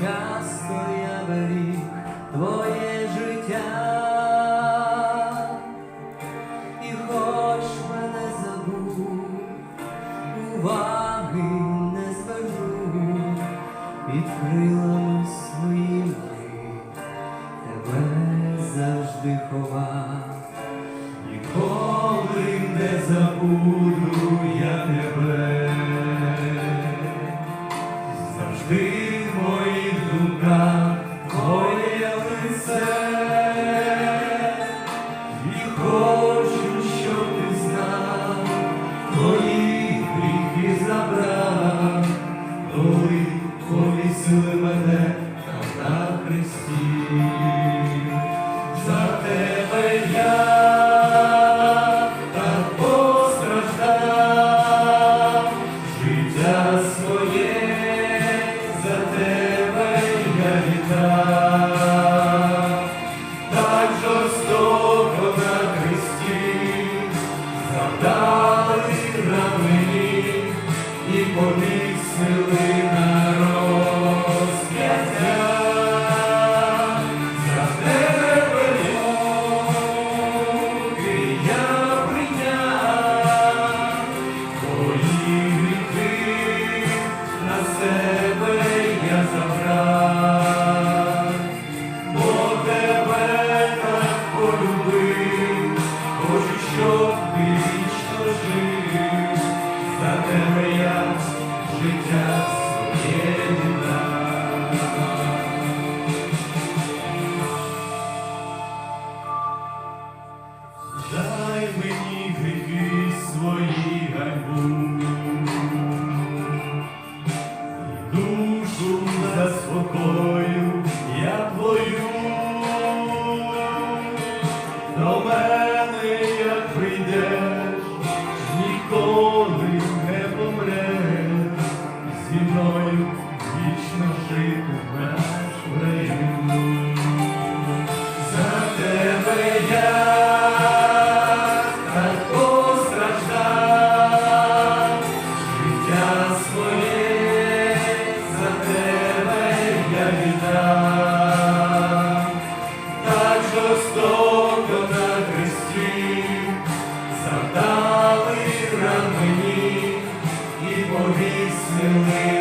часто я беріг твоє життя, і хоч мене забув, уваги не зверну, під крилами своїми тебе завжди ховав, ніколи не забуду я тебе. хочу, щоб ти знав, твоїх гріхи забрав, коли повісили мене там на хресті. За тебе я так постраждав, життя своє за тебе я Lord. мені і повісили.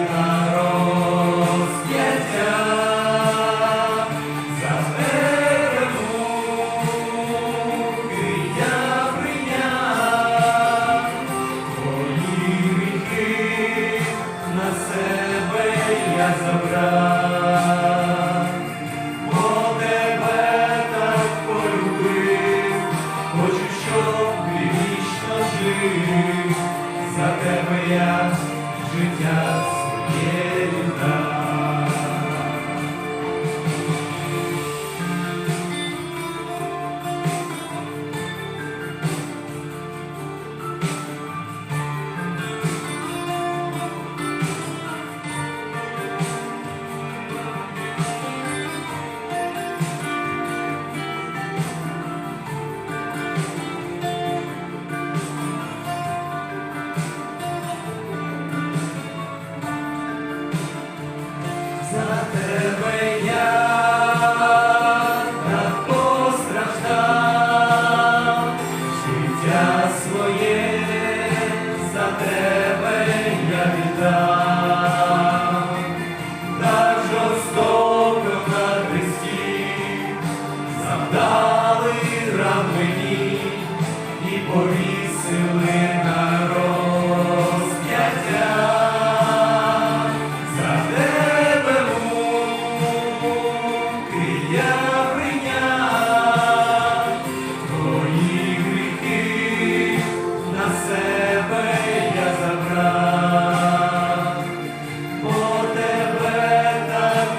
We got. своє.